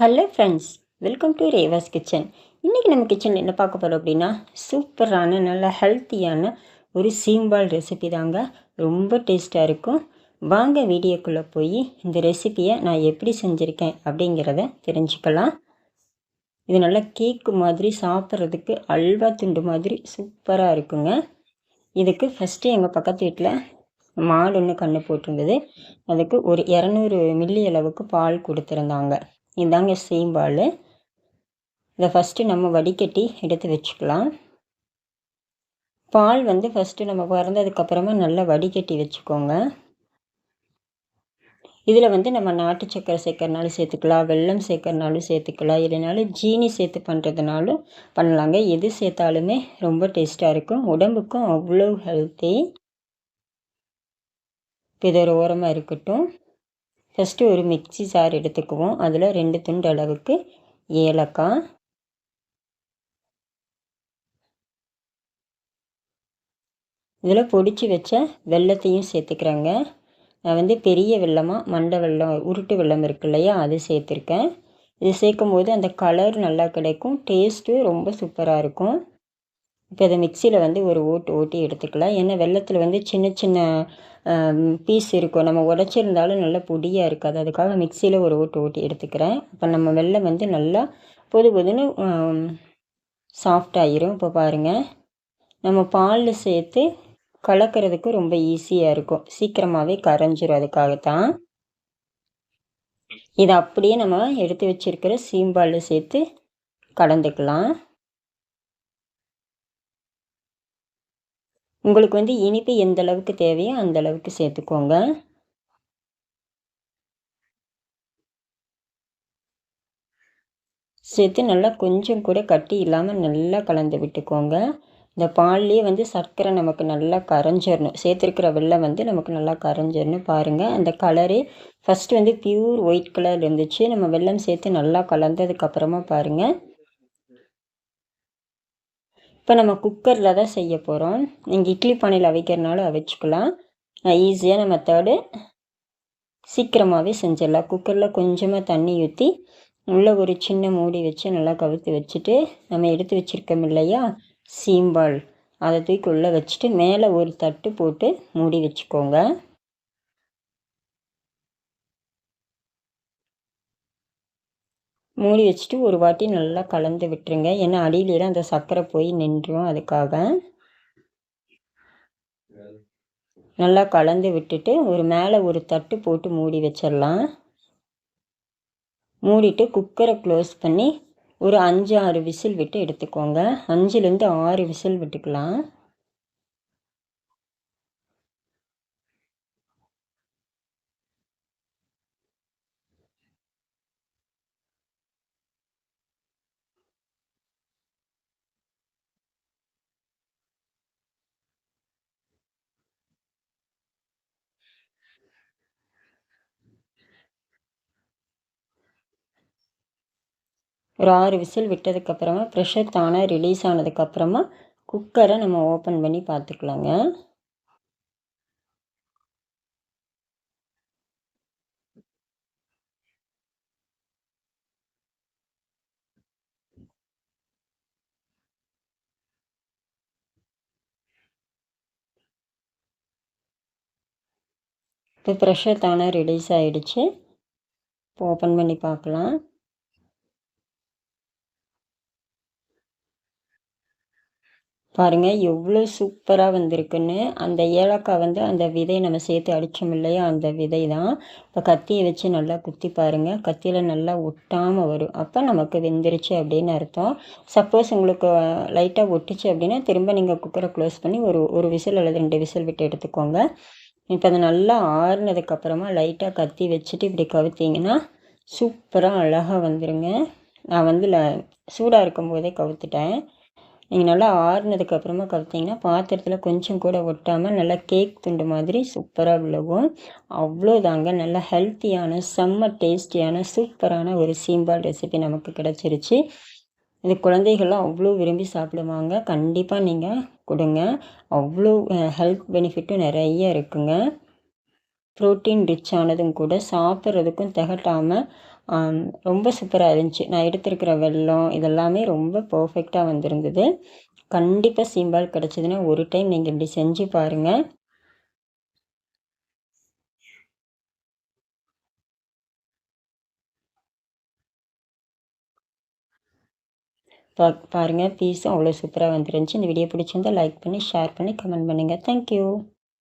Hello friends welcome to Reva's kitchen இன்றைக்கி நம்ம கிச்சனில் என்ன பார்க்க போகிறோம் அப்படின்னா சூப்பரான நல்ல ஹெல்த்தியான ஒரு சீம்பால் ரெசிபி தாங்க. ரொம்ப டேஸ்ட்டாக இருக்கும். வாங்க வீடியோக்குள்ளே போய் இந்த ரெசிப்பியை நான் எப்படி செஞ்சுருக்கேன் அப்படிங்கிறத தெரிஞ்சுக்கலாம். இது நல்லா கேக்கு மாதிரி சாப்பிட்றதுக்கு அல்வா துண்டு மாதிரி சூப்பராக இருக்குங்க. இதுக்கு ஃபஸ்ட்டு எங்கள் பக்கத்து வீட்டில் மாடு ஒன்று கண்ணு போட்டிருந்தது. அதுக்கு ஒரு இரநூறு மில்லி அளவுக்கு பால் கொடுத்துருந்தாங்க. இதாங்க சீம்பால் இதை ஃபஸ்ட்டு நம்ம வடிகட்டி எடுத்து வச்சுக்கலாம். பால் வந்து ஃபஸ்ட்டு நம்ம பிறந்ததுக்கப்புறமா நல்லா வடிகட்டி வச்சுக்கோங்க. இதில் வந்து நம்ம நாட்டு சக்கரை சேர்க்கறனாலும் சேர்த்துக்கலாம் வெல்லம் சேர்க்கறனாலும் சேர்த்துக்கலாம் இல்லைனாலும் ஜீனி சேர்த்து பண்ணுறதுனாலும் பண்ணலாங்க. எது சேர்த்தாலுமே ரொம்ப டேஸ்ட்டாக இருக்கும். உடம்புக்கும் அவ்வளோ ஹெல்த்தி இப்போ இது ஒரு ஓரமாக இருக்கட்டும். ஃபஸ்ட்டு ஒரு மிக்சி சார் எடுத்துக்குவோம். அதில் ரெண்டு துண்டு அளவுக்கு ஏலக்காய். இதில் பொடிச்சு வச்ச வெள்ளத்தையும் சேர்த்துக்கிறேங்க. நான் வந்து பெரிய வெள்ளமாக மண்டை வெள்ளம் உருட்டு வெள்ளம் இருக்கு இல்லையா அது சேர்த்துருக்கேன். இது சேர்க்கும் போது அந்த கலர் நல்லா கிடைக்கும். டேஸ்ட்டு ரொம்ப சூப்பராக இருக்கும். இப்போ இதை மிக்சியில் வந்து ஒரு ஓட்டு ஓட்டி எடுத்துக்கலாம். ஏன்னா வெள்ளத்தில் வந்து சின்ன சின்ன பீஸ் இருக்கும். நம்ம உடச்சிருந்தாலும் நல்லா பொடியாக இருக்காது. அதுக்காக மிக்சியில் ஒரு ஓட்டு ஓட்டி எடுத்துக்கிறேன். இப்போ நம்ம வெள்ளம் வந்து நல்லா பொது பொதுன்னு சாஃப்டாகிரும் இப்போ பாருங்கள் நம்ம பாலில் சேர்த்து கலக்கிறதுக்கு ரொம்ப ஈஸியாக இருக்கும். சீக்கிரமாகவே கரைஞ்சிரும் அதுக்காகத்தான். இதை அப்படியே நம்ம எடுத்து வச்சுருக்கிற சீம்பாலில் சேர்த்து கலந்துக்கலாம். உங்களுக்கு வந்து இனிப்பு எந்த அளவுக்கு தேவையோ அந்த அளவுக்கு சேர்த்துக்கோங்க. சேர்த்து நல்லா கொஞ்சம் கூட கட்டி இல்லாமல் நல்லா கலந்து விட்டுக்கோங்க. இந்த பால்லேயே வந்து சர்க்கரை நமக்கு நல்லா கரைஞ்சிடணும் சேர்த்துருக்கிற வெள்ளம் வந்து நமக்கு நல்லா கரைஞ்சிடணும் பாருங்கள் அந்த கலரு ஃபஸ்ட்டு வந்து பியூர் ஒயிட் கலர் இருந்துச்சு. நம்ம வெள்ளம் சேர்த்து நல்லா கலந்ததுக்கப்புறமா பாருங்கள் இப்போ நம்ம குக்கரில் தான் செய்ய போகிறோம் நீங்கள் இட்லி பானையில் அவிக்கிறனாலும் ஈஸியாக ஈஸியான மெத்தடு சீக்கிரமாகவே செஞ்சிடலாம். குக்கரில் கொஞ்சமாக தண்ணி ஊற்றி உள்ளே ஒரு சின்ன மூடி வச்சு நல்லா கவுத்து வச்சுட்டு நம்ம எடுத்து வச்சுருக்கோம் இல்லையா? சீம்பால் அதை தூக்கி உள்ளே வச்சுட்டு மேலே ஒரு தட்டு போட்டு மூடி வச்சுக்கோங்க. மூடி வச்சுட்டு ஒரு வாட்டி நல்லா கலந்து விட்டுருங்க. ஏன்னா அடியிலாம் அந்த சர்க்கரை போய் நின்றும் அதுக்காக. நல்லா கலந்து விட்டுட்டு ஒரு மேலே ஒரு தட்டு போட்டு மூடி வச்சிடலாம். மூடிட்டு குக்கரை க்ளோஸ் பண்ணி ஒரு அஞ்சு ஆறு விசில் விட்டு எடுத்துக்கோங்க. அஞ்சுலேருந்து ஆறு விசில் விட்டுக்கலாம். ஒரு ஆறு விசில் விட்டதுக்கப்புறமா ப்ரெஷர் தானாக ரிலீஸ் ஆனதுக்கப்புறமா குக்கரை நம்ம ஓப்பன் பண்ணி பார்த்துக்கலாங்க. இப்போ ப்ரெஷர் தானே ரிலீஸ் ஆகிடுச்சு இப்போ ஓப்பன் பண்ணி பார்க்கலாம். பாருங்கள் எவ்வளோ சூப்பராக வந்திருக்குன்னு. அந்த ஏலக்காய் வந்து அந்த விதை நம்ம சேர்த்து அடித்தோம் இல்லையா? அந்த விதை தான் இப்போ கத்தியை வச்சு நல்லா குத்தி பாருங்கள் கத்தியில் நல்லா ஒட்டாமல் வரும். அப்போ நமக்கு வெந்துருச்சு அப்படின்னு அர்த்தம். சப்போஸ் உங்களுக்கு லைட்டாக ஒட்டுச்சு அப்படின்னா திரும்ப நீங்கள் குக்கரை க்ளோஸ் பண்ணி ஒரு ஒரு விசில் அல்லது ரெண்டு விசில் விட்டு எடுத்துக்கோங்க. இப்போ அது நல்லா ஆறுனதுக்கப்புறமா லைட்டாக கத்தி வச்சுட்டு இப்படி கவுத்திங்கன்னா சூப்பராக அழகாக வந்துடுங்க நான் வந்து சூடாக இருக்கும்போதே கவுத்துட்டேன். நீங்கள் நல்லா ஆறுனதுக்கப்புறமா கவுத்திங்கன்னா பாத்திரத்தில் கொஞ்சம் கூட ஒட்டாமல் நல்லா கேக் துண்டு மாதிரி சூப்பராக விழுவும் அவ்வளோதாங்க. நல்லா ஹெல்த்தியான செம்ம டேஸ்டியான சூப்பரான ஒரு சீம்பால் ரெசிபி நமக்கு கிடச்சிருச்சு. இது குழந்தைகள்லாம் அவ்வளோ விரும்பி சாப்பிடுவாங்க. கண்டிப்பாக நீங்கள் கொடுங்க. அவ்வளோ ஹெல்த் பெனிஃபிட்டும் நிறைய இருக்குங்க. ப்ரோட்டீன் ரிச் ஆனதும் கூட சாப்பிட்றதுக்கும் திகட்டாமல் ரொம்ப சூப்பராக இருந்துச்சு. நான் எடுத்திருக்கிற வெள்ளம் இதெல்லாமே ரொம்ப பர்ஃபெக்டாக வந்திருந்தது. கண்டிப்பாக சீம்பால் கிடச்சிதுன்னா ஒரு டைம் நீங்கள் இப்படி செஞ்சு பாருங்கள் பா பாருங்கள் பீஸும் அவ்வளோ சூப்பராக வந்துருந்துச்சு. இந்த வீடியோ பிடிச்சிருந்தால் லைக் பண்ணி ஷேர் பண்ணி கமெண்ட் பண்ணுங்கள் தேங்க்யூ